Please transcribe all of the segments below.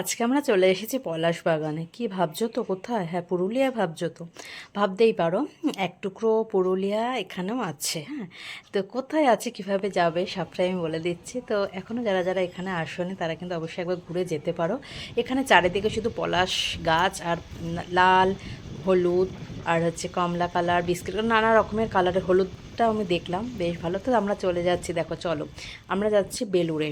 আজকে আমরা চলে এসেছি পলাশ বাগানে। কি ভাবছ তো কোথায়? হ্যাঁ পুরুলিয়া ভাবছ তো। ভাবতেই পারো, এক টুকরো পুরুলিয়া এখানেও আছে হ্যাঁ। তো কোথায় আছে, কীভাবে যাবে সবটাই আমি বলে দিচ্ছি। তো এখনও যারা যারা এখানে আসেনি, তারা কিন্তু অবশ্যই একবার ঘুরে যেতে পারো। এখানে চারিদিকে শুধু পলাশ গাছ আর লাল, হলুদ আর হচ্ছে কমলা কালার, বিস্কিট, নানা রকমের কালারের হলুদটা আমি দেখলাম। বেশ ভালো। তো আমরা চলে যাচ্ছি, দেখো, চলো। আমরা যাচ্ছি বেলুড়ে।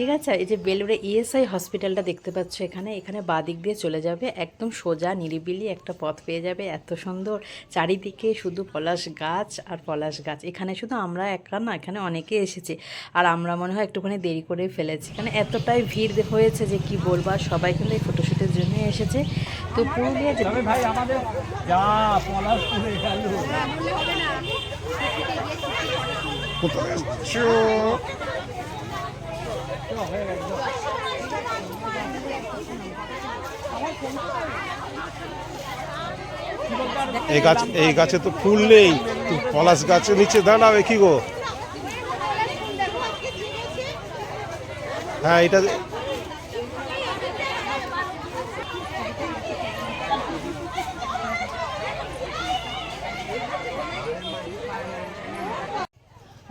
ঠিক আছে? এই যে বেলুড়ে ইএসআই হসপিটালটা দেখতে পাচ্ছ এখানে। এখানে বাদিক দিয়ে চলে যাবে। একদম সোজা নিরিবিলি একটা পথ পেয়ে যাবে। এত সুন্দর। চারিদিকে শুধু পলাশ গাছ আর পলাশ গাছ। এখানে শুধু আমরা একা না এখানে অনেকে এসেছে। আর আমরা মনে হয় একটুখানি দেরি করে ফেলেছি। এখানে এতটাই ভিড় হয়েছে যে কি বলব আর সবাই কিন্তু এই ফটোশ্যুটের জন্য এসেছে। তো পুরুলিয়া যে ভাই আমাদের যা পলাশ কোথায় এসছো? এই গাছ, এই গাছে তো ফুল নেই। পলাশ গাছের নিচে দাঁড়াবে কি গো। হ্যাঁ এটা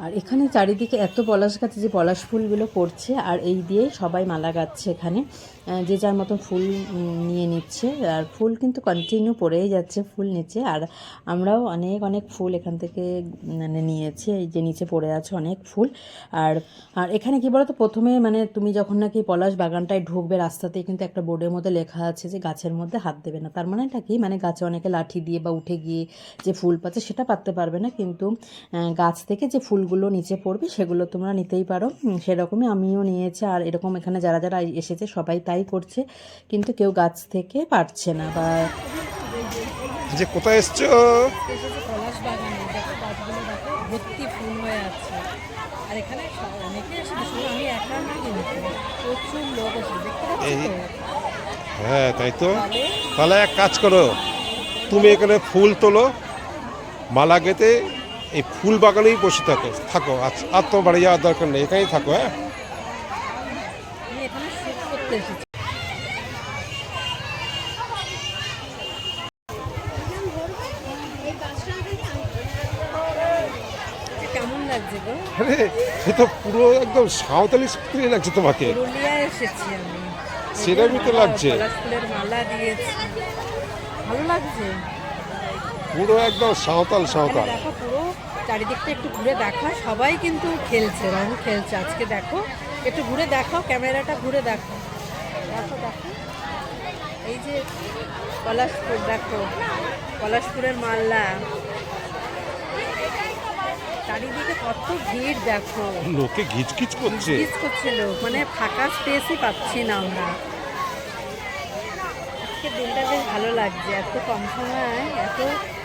আর এখানে চারিদিকে এত পলাশ গাছে যে পলাশ ফুলগুলো পড়ছে, আর এই দিয়ে সবাই মালা গাচ্ছে এখানে। যে যার মতন ফুল নিয়ে নিচ্ছে, আর ফুল কিন্তু কন্টিনিউ পড়েই যাচ্ছে, ফুল নিচে। আর আমরাও অনেক অনেক ফুল এখান থেকে মানে নিয়েছি, এই যে নিচে পড়ে আছে অনেক ফুল। আর আর এখানে কি বলতো, প্রথমে মানে তুমি যখন নাকি পলাশ বাগানটায় ঢুকবে, রাস্তাতেই কিন্তু একটা বোর্ডের মধ্যে লেখা আছে যে গাছের মধ্যে হাত দেবে না। তার মানেটা কি মানে গাছে অনেকে লাঠি দিয়ে বা উঠে গিয়ে যে ফুল পাচ্ছে, সেটা পাততে পারবে না। কিন্তু গাছ থেকে যে ফুলগুলো নিচে পড়বে সেগুলো তোমরা নিতেই পারো। সেরকমই আমিও নিয়েছি আর এরকম এখানে যারা যারা এসেছে সবাই তাই করছে কিন্তু কেউ গাছ থেকে পারছে না বা যে কোথায় এসছো? পলাশ বাগানে দেখো গাছগুলো দেখো ভর্তি ফুল হয়ে আছে। আর এখানে অনেকে এসেছে আমি একা না কিন্তু প্রচুর লোক এসেছে দেখতে হ্যাঁ তাই তো। তাহলে এক কাজ করো তুমি এখানে ফুল তোলো মালা গেতে এই ফুল বাগানেই বসে থাকো থাকো আর তো বাড়ি যাওয়ার দরকার নেই এখানেই থাকো হ্যাঁ? আরে সে তো পুরো একদম সাঁওতালি স্ত্রী লাগছে তোমাকে। সেরকমই তো লাগছে। মালা দিয়েছি। ভালো লাগছে? পুরো একদম সাঁওতাল সাঁওতাল। দেখো পুরো চারিদিকটা একটু ঘুরে দেখা। সবাই কিন্তু খেলছে রং খেলছে। আজকে দেখো একটু ঘুরে দেখাও ক্যামেরাটা ঘুরে দেখো। দেখো দেখো। এই যে পলাশপুর দেখো। পলাশপুরের মাল্লা চারিদিকে কত ভিড় দেখো। লোকে ঘিচকিচ করছে। মিস করছিল মানে ফাঁকা স্পেসই পাচ্ছি না আমরা। দিনটা বেশ ভালো লাগছে। এত কম সময় এত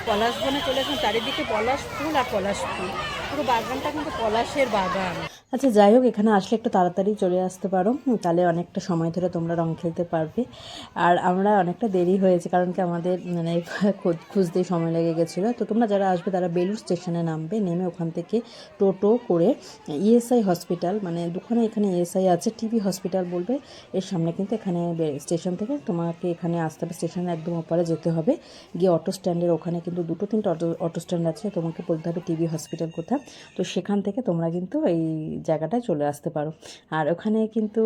পলাশ বনে চলে আসুন চারিদিকে পলাশ ফুল আর পলাশ ফুল। পুরো বাগানটা কিন্তু পলাশের বাগান। আচ্ছা যাই হোক, এখানে আসলে একটু তাড়াতাড়ি চলে আসতে পারো। তাহলে অনেকটা সময় ধরে তোমরা রং খেলতে পারবে। আর আমরা অনেকটা দেরি হয়েছে, কারণ কি আমাদের মানে খোঁজ- খুঁজতেই সময় লেগে গেছিল। তো তোমরা যারা আসবে, তারা বেলুর স্টেশনে নামবে, নেমে ওখান থেকে টোটো করে ইএসআই হসপিটাল মানে দুখানে এখানে ইএসআই আছে, টিভি হসপিটাল বলবে। এর সামনে কিন্তু এখানে স্টেশন থেকে তোমাকে এখানে আসতে হবে। স্টেশনে একদম ওপারে যেতে হবে। গিয়ে অটো স্ট্যান্ডের ওখানে কিন্তু দুটো তিনটে অটো অটো স্ট্যান্ড আছে, তোমাকে বলতে হবে টিভি হসপিটাল কোথায়। তো সেখান থেকে তোমরা কিন্তু এই জায়গাটায় চলে আসতে পারো। আর ওখানে কিন্তু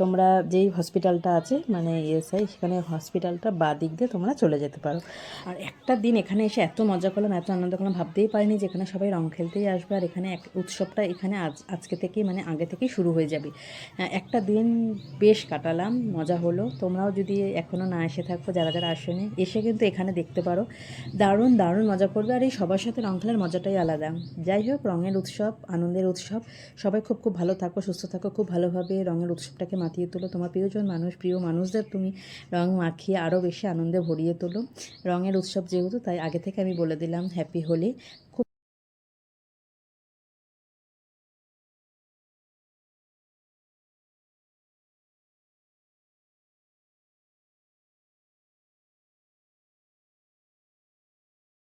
তোমরা যেই হসপিটালটা আছে মানে ইএসআই, সেখানে হসপিটালটা বা দিক দিয়ে তোমরা চলে যেতে পারো। আর একটা দিন এখানে এসে এত মজা করলাম, এত আনন্দ করলাম, ভাবতেই পারিনি যে এখানে সবাই রং খেলতেই আসবে, আর এখানে এক উৎসবটা এখানে আজ, আজকে থেকেই মানে আগে থেকেই শুরু হয়ে যাবে। একটা দিন বেশ কাটালাম, মজা হলো। তোমরাও যদি এখনও না এসে থাকো, যারা যারা আসেনি, এসে কিন্তু এখানে দেখতে পারো। দারুণ দারুণ মজা করবে, আর এই সবার সাথে রং খেলার মজাটাই আলাদা। যাই হোক, রঙের উৎসব, আনন্দের উৎসব সবাই খুব খুব ভালো থাকো, সুস্থ থাকো, খুব ভালোভাবে রঙের উৎসবটাকে মাতিয়ে তোলো। তোমার প্রিয়জন মানুষ, প্রিয় মানুষদের তুমি রং মাখিয়ে আরও বেশি আনন্দে ভরিয়ে তোলো। রঙের উৎসব যেহেতু, তাই আগে থেকে আমি বলে দিলাম হ্যাপি হোলি খুব